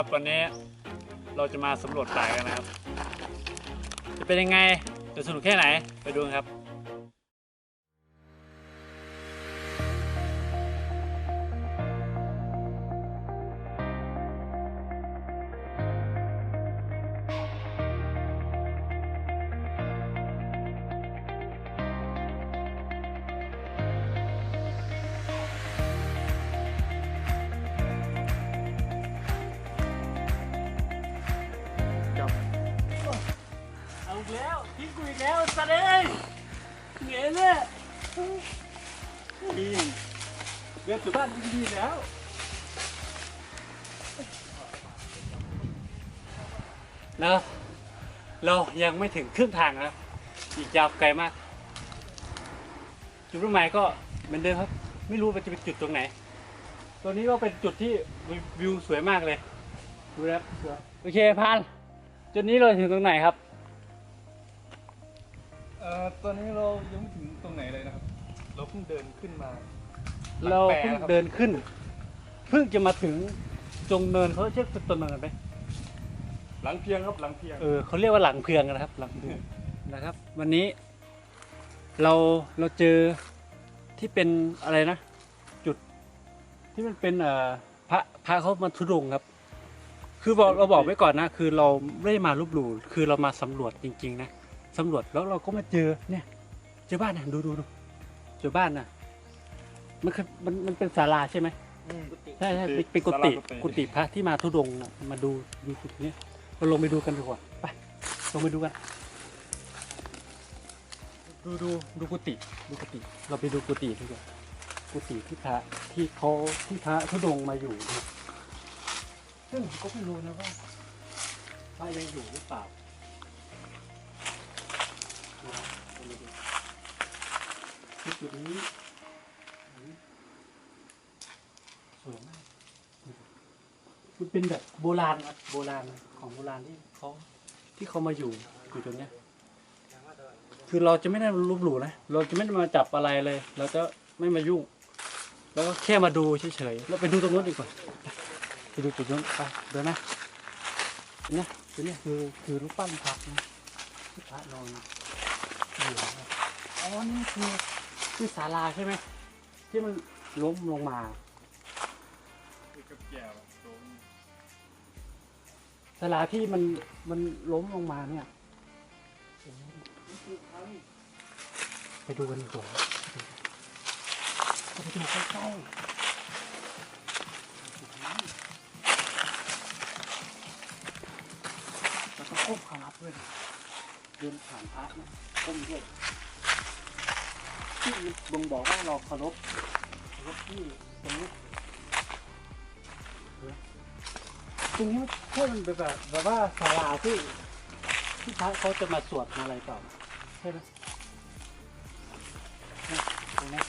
ครับ วันนี้เราจะมาสำรวจป่ากันนะครับ จะเป็นยังไงจะสนุกแค่ไหนไปดูกันครับ เรียนสุบ้านดีๆแล้วแล้วเรายังไม่ถึงครึ่งทางนะครับอีกยาวไกลมาก จุดรุ่นหมายก็เหมือนเดิมครับ ไม่รู้มันจะเป็นจุดตรงไหน ตัวนี้ก็เป็นจุดที่วิวสวยมากเลยดูนะครับสวยโอเคพานจุดนี้เราถึงตรงไหนครับเอ่อตอนนี้เรายังไม่ถึงตรงไหนเลยนะครับ เราเพิ่งเดินขึ้นมา เราหลังแปรเพิ่งนะครับเดินขึ้น เพิ่งจะมาถึงจงเนินเขาเรียกเป็นต้นเนินไหมหลังเพียงครับหลังเพียงเออเขาเรียกว่าหลังเพืองนะครับ หลังเพืองนะครับ วันนี้เราเราเจอที่เป็นอะไรนะ จุดที่มันเป็นเอ่อพระพระเขามาทุดงค์ครับ คือบอกเราบอกไว้ก่อนนะ คือเราไม่ได้มาลบหลู่คือเรามาสำรวจจริง ๆ นะสำรวจแล้วเราก็มาเจอเนี่ย เจอบ้านนะดูดูดูเจอบ้านนะ มันคือมันมันเป็นศาลาใช่ไหมใช่ใช่เป็นเป็นกุฏิ กุฏิพระที่มาทุดงค์น่ะมาดูดูจุดนี้เราลงไปดูกันดีกว่าไปลงไปดูกัน ดูดูดูกุฏิดูกุฏิเราไปดูกุฏิดีกว่ากุฏิที่พระที่เขาที่พระทุดงค์มาอยู่นะซึ่งก็ไม่รู้นะว่าพระยังอยู่หรือเปล่าดูนะลองไปดูที่จุดนี้ส วยมากมันเป็นแบบโบราณครับโบราณของโบราณที่เขาที่เขามาอยู่อยู่ตรงเนี้ย คือเราจะไม่ได้ลบหลู่นะเราจะไม่ได้มาจับอะไรเลย เราจะไม่มายุ่ง แล้วก็แค่มาดูเฉยๆเราไปดูตรงนู้นดีกว่าไปดูจุดนู้นไปเดินนะเนี่ยตัวเนี้ยคือคือรูปปั้นพระนะพระนอนอยู่อ๋อนี่คือคือศาลาใช่ไหมที่มันล้มลงมา กับแก้วตรงสลาที่มันมันล้มลงมาเนี่ย ไปดูกันดีกว่าไปดูใกล้ๆแล้วก็ก้มขารับด้วยนเดินผ่านพระนะก้มด้วยที่บ่งบอกว่าเราเคารพเคารพที่ตรงนี้ ตรงนี้ใช่มันเป็นแบบแบบว่าศาลาที่ที่พระเขาจะมาสวดมาอะไรเปล่าใช่ไหมเนี่ยตรงนี้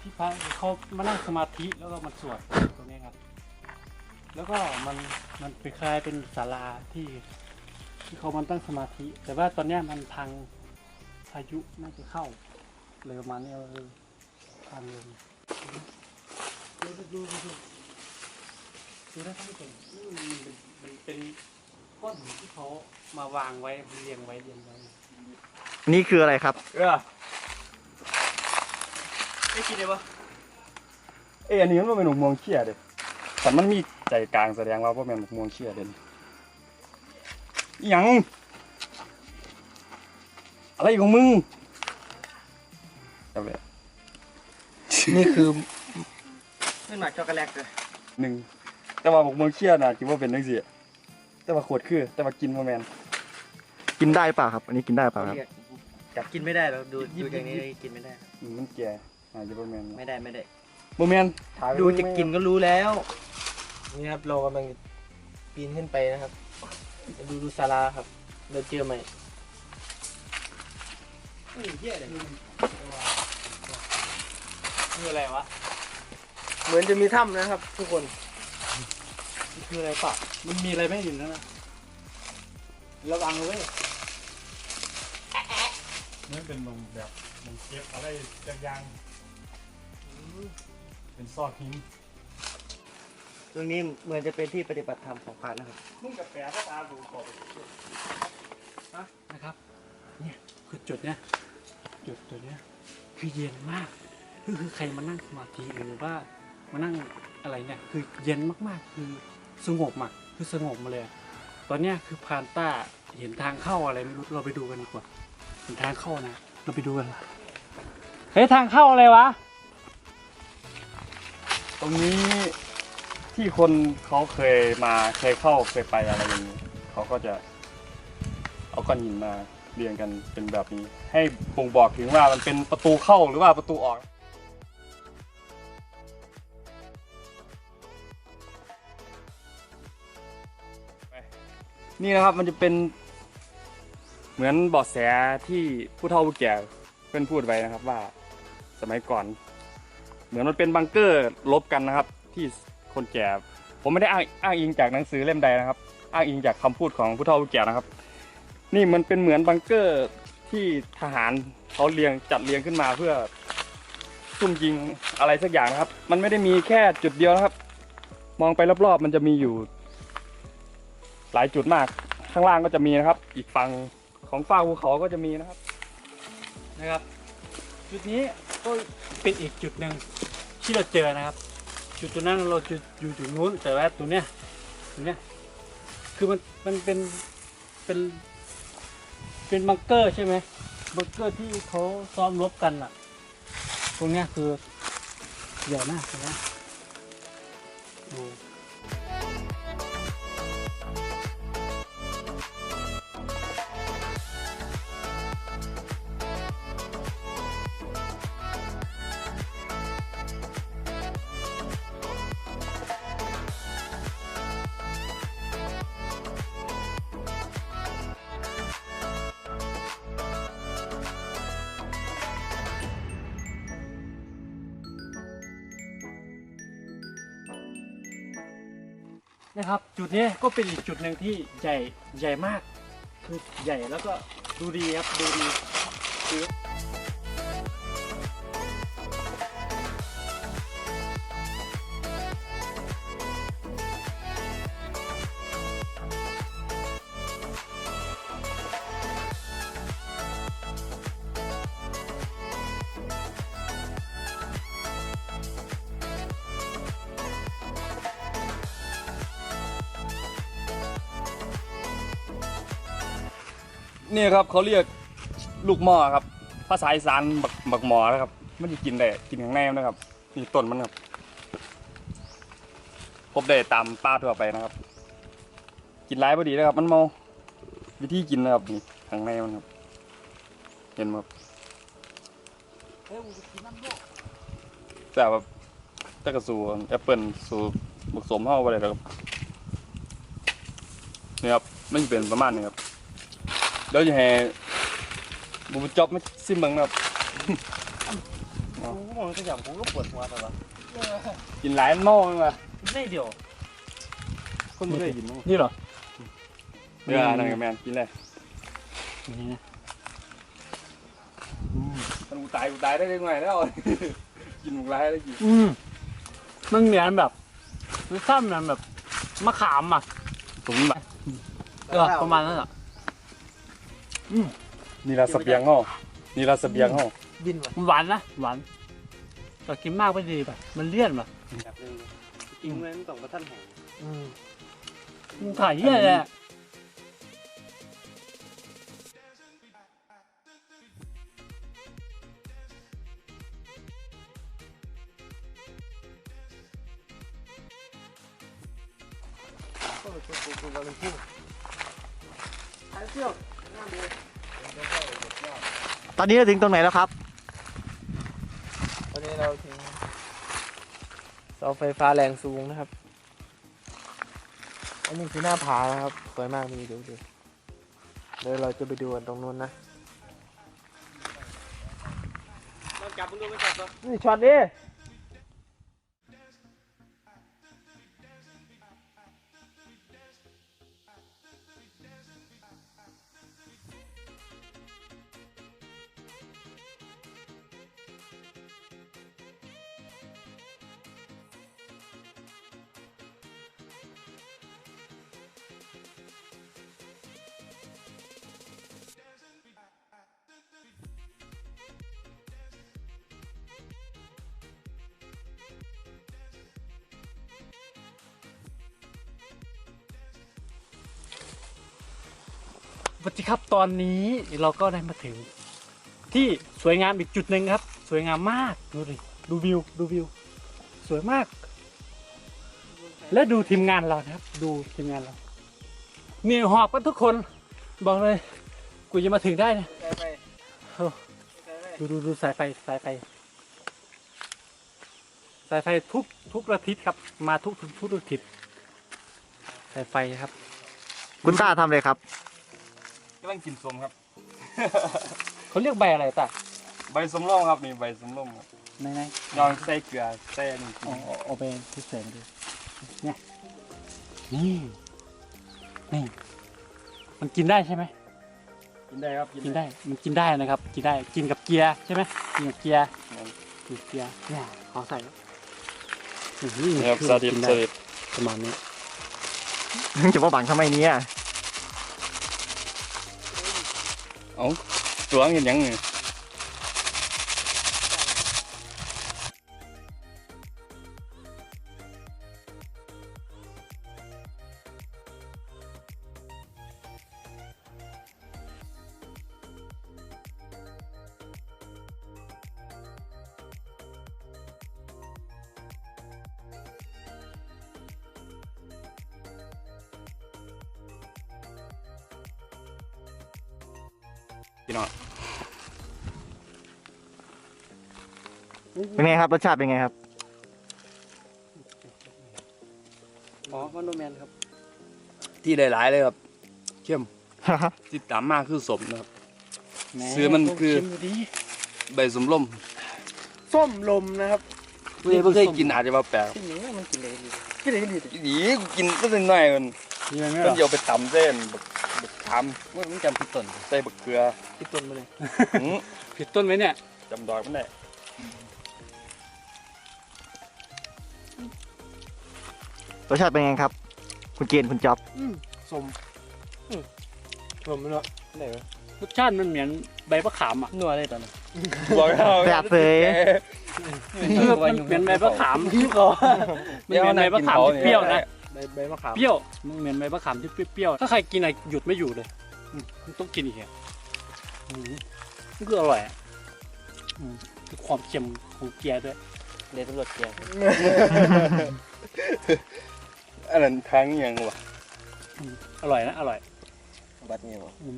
ที่พระเขามานั่งสมาธิแล้วก็มาสวดตรงนี้ครับ แล้วก็มันมันเป็นคล้ายเป็นศาลาที่ ที่เขามันตั้งสมาธิ แต่ว่าตอนเนี้ยมันพังพายุน่าจะเข้าเลยประมาณนี้เออพังเลยดูดูดู ดูดูได้ทั้งเป็นอืมมันเป็นมันเป็นก้อนหินที่เขามาวางไว้เรียงไว้เรียงไว้นี่คืออะไรครับ เออได้กินได้ปะเอ้ยอันนี้มันเป็นหมกม่วงเขี้ยเด็แต่มันมีใจกลางแสดงว่าว่าเป็นหมกม่วงเขี้ยเด่นอหยัง อะไรของมึงเอาเลยนี่คือไม่หมักช็อกโกแลตเลยหนึ่ง แต่ว่าหมกม่วงเขี้ยน่ะคิดว่าเป็นจังซี่แต่ว่าขวดคือ แต่ว่ากินบ่แม่นกินได้เปล่าครับ อันนี้กินได้เปล่าครับ จับกินไม่ได้หรอกดูดูอย่างนี้กินไม่ได้อืมมันแก่อาจจะบ่แม่นไม่ได้ไม่ได้บ่แม่นถ่ายดูจะกินก็รู้แล้ว นี่ครับเรากำลังปีนขึ้นไปนะครับ ดูดูศาลาครับเราเจอไหมคืออะไรวะ เหมือนจะมีถ้ำนะครับทุกคนมัน คืออะไรปะมันมีอะไรไม่อยู่นั่นนะระวังเลยเนี่เป็นลงแบบลงเก็บอะไรจักย่างเป็นซอกหินตรงนี้เหมือนจะเป็นที่ปฏิบัติธรรมของพระนะครับมึงกับแปะก็ตาดูก่อนนะครับ เนี่ยคือจุดเนี้ยจุดตัวเนี้ยคือเย็นมากคือคือใครมานั่งสมาธิหรือว่ามานั่งอะไรเนี่ย คือเย็นมากๆคือ สงบอะคือสงบมาเลย ตอนเนี้ยคือพานต้าเห็นทางเข้าอะไรไม่รู้เราไปดูกันดีกว่าเห็นทางเข้านะเราไปดูกันเฮ้ยทางเข้าอะไรวะ ตรงนี้ที่คนเขาเคยมาเคยเข้าเคยไปอะไรอย่างนี้เขาก็จะเอาก้อนหินมาเรียงกันเป็นแบบนี้ ให้บ่งบอกถึงว่ามันเป็นประตูเข้าหรือว่าประตูออก นี่นะครับมันจะเป็น เหมือนเบาะแสที่ผู้เฒ่าผู้แก่เพื่อนพูดไว้นะครับว่าสมัยก่อน เหมือนมันเป็นบังเกอร์ลบกันนะครับ ที่คนแก่ ผมไม่ได้อ้างอ้างอิงจากหนังสือเล่มใดนะครับ อ้างอิงจากคำพูดของผู้เฒ่าผู้แก่นะครับ นี่มันเป็นเหมือนบังเกอร์ที่ทหารเขาเรียงจัดเรียงขึ้นมาเพื่อซุ่มยิงอะไรสักอย่างนะครับ มันไม่ได้มีแค่จุดเดียวนะครับ มองไปรอบๆ มันจะมีอยู่ หลายจุดมากข้างล่างก็จะมีนะครับ อีกฝั่งของฝ้าภูเขาก็จะมีนะครับนะครับ จุดนี้ก็เป็นอีกจุดหนึ่งที่เราเจอนะครับ จุดตรงนั้นเราจะอยู่จุดนู้นแต่ว่าตัวเนี้ยตรงเนี้ยคือมันมันเป็นเป็นเป็นบังเกอร์ใช่ไหมบังเกอร์ที่เขาซ้อมรบกันอะ ตรงเนี้ยคือใหญ่มากนะดู นะครับ จุดนี้ก็เป็นอีกจุดหนึ่งที่ใหญ่ใหญ่มาก คือใหญ่แล้วก็ดูดีครับดูดีคือ นี่ครับเขาเรียกลูกหม้อครับ ภาษาอีสานบักบักหมอนะครับไมันจะกินได้กินข้างในมันะครับนี่ต้นมันครับพบได้ตามป่าทั่วไปนะครับ กินหลายพอดีนะครับ มันเมาวิธีกินนะครับนี่ข้างในมันครับ เห็นไหมครับแต่แบบต่กระสูแอปเปิลสูผสมเข้าไปเลยครับนี่ครับไม่เป็นประมาณนี้ครับ เดี๋ยวจะให้บุบจอบไม่ซิมเบิงนะครับ กูมองขยับกูก็ปวดหัวแต่ว่ากินหลายมันเมาเลยว่ะได้เดียวคนไม่เคยกินมั้งนี่เหรอเดี๋ยวนั่นกับแมนกินเลยนี่นะมันกูตายกูตายได้ยังไงแล้ว กินหมูร้ายได้กินอืมมันเหมือนแบบมันซ้ำเหมือนแบบมะขามอะ ผมแบบเออประมาณนั้นอะ นี่ละเสเบียงห้อนี่ละเสเบียงห้อบินว่ะมันหวานนะ หวานแต่กินมากไม่ดีแบบมันเลี่ยนแบบอิงเว้นต้องกระท่านแห่งอืมมันขายเยี่ยเลยอะ ตอนนี้เราถึงตรงไหนแล้วครับ ตอนนี้เราถึงเสาไฟฟ้าแรงสูงนะครับ อันนี้คือหน้าผานะครับ สวยมากมีดูดูเดี๋ยวเราจะไปดูกันตรงนู้นนะนี่ช็อตดิ สวัสดีครับตอนนี้เราก็ได้มาถึง ที่สวยงามอีกจุดหนึ่งครับ สวยงามมากดูดิดูวิวดูวิว สวยมาก และดูทีมงานเรานะครับ ดูทีมงานเราเหนื่อยหอบกันทุกคนบอกเลยกูจะมาถึงได้นะไปไปโอ้ดูดูดูสายไฟสายไฟ สายไฟทุกทุกระทิศครับ มาทุกทุกทุกระทิศสายไฟครับ คุณต้าทำเลยครับ กำลังกินสมครับ เขาเรียกใบอะไรตาใบสมร่มครับนี่ใบสมร่มครับไหนไหนยองใส่เกลือใส่อันนี้กิเอานเอาเอาไปที่เสริมดูเนี่ยนี่นี่มันกินได้ใช่ไหมกินได้ครับกินได้มันกินได้นะครับ กินได้กินกับเกียร์ใช่ไหมกินกับเกียร์กินกับเกียร์เนี่ยขอใส่อื้อหือนี่ครับคือสาธิตกินได้สาธิตประมาณนี้จะว่าบังทำไมเนี่ย เอ้าตัว พี่น้องเป็นไงครับรสชาติเป็นไงครับอ๋อมันโนแมนครับ ที่หลาย ๆ เลยครับ เข้มที่ตามมากคือสมนะครับแหซื้อมันคือชิดูดิใบสมร่มส้มลมนะครับเพื่อนเคยกินอาจจะมาแปลกที่นี่มันกินเลยกินเลยดิดีกูกินก็เป็นหน่อยมันนี่มันไม่หรมันอเดี๋ยวไปตำเส้นบักบัก ขามว่ามันจำผิดต้นใส่บักเกลือที่ต้นมาเลยหืมผิดต้นไหมเนี่ยจำดอกมันได้รสชาติเป็นไงครับ คุณเกียนคุณจ๊อบส้มอืมส้มมันเนาะไหนวะรสชาติมันเหมือนใบมะขามอะนัวเลยตอนนี้บอกแล้วแซ่บเลยคือมันเหมือนใบมะขามที่เขามันเหมือนใบมะขามที่เปรี้ยวนะ ใบใบมะขามเปรี้ยวมันเหมือนใบมะขามที่เปรี้ยวๆถ้าใครกินอะไรหยุดไม่อยู่เลยอืมมันต้องกินอีกอะอืมมันคืออร่อยอะอืมคือความเค็มของเกียร์ด้วยเดี๋ยวตำรวจเกียร์อันนั้นทั้งยังวะอร่อยนะอร่อยบัดเนี่ยวะอืม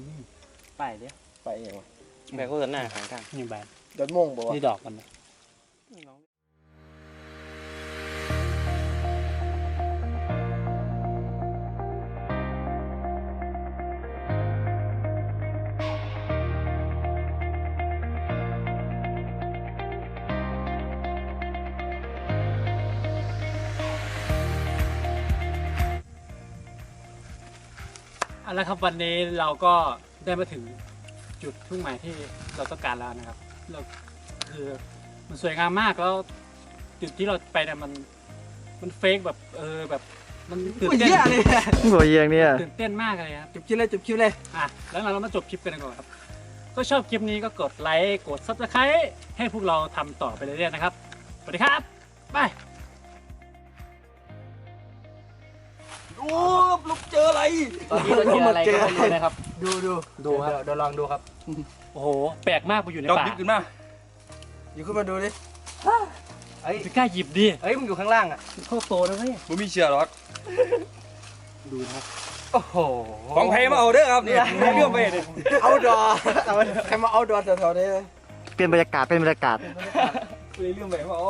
ไปเดี๋ยวไปเองวะแม่ก็เดินหน้าข้างข้างนี่ใบดอดโมงบอกว่า นี่ดอกมันนะ เอาละครับวันนี้เราก็ได้มาถึงจุดทุ่งหมายที่เราต้องการแล้วนะครับเราคือมันสวยงามมากแล้วจุดที่เราไปเนี่ยมันมันเฟกแบบเออแบบมันตื่นโอ้ยเต้นเหี้ยเลยสวยอย่างเนี่ย ตื่นเต้นมากเลยครับ จบคิวเลยจบคิวเลย อะแล้วเรามาจบคลิปกันดีกว่อนครับ ก็ชอบคลิปนี้ก็กดไลค์กดซับสไครต์ให้พวกเราทำต่อไปเรื่อยๆนะครับสวัสดีครับบาย โอ้ลูกเจออะไร ตอนนี้เราเจออะไรก็ไม่รู้นะครับ ดูดูดูครับเยวเดี๋ยวลองดูครับ โอ้โห แปลกมากไปอยู่ในจอดป่าดิบขึ้นมาอยู่ขึ้นมาดูดิเอ้ยจะกล้าหยิบดิเอ้ยมึงอยู่ข้างล่างอะโคตรโตนะเว้ยบ่มีเชื่อหรอกดูนะครับโอ้โหของแพงมาเอาเด้อครับนี่เรื่องไปเลยเอาดอเอาใครมาเอาดอแถวๆนี้เลยเป็นบรรยากาศเป็นบรรยากาศเลยเรื่องไปว่าโอ้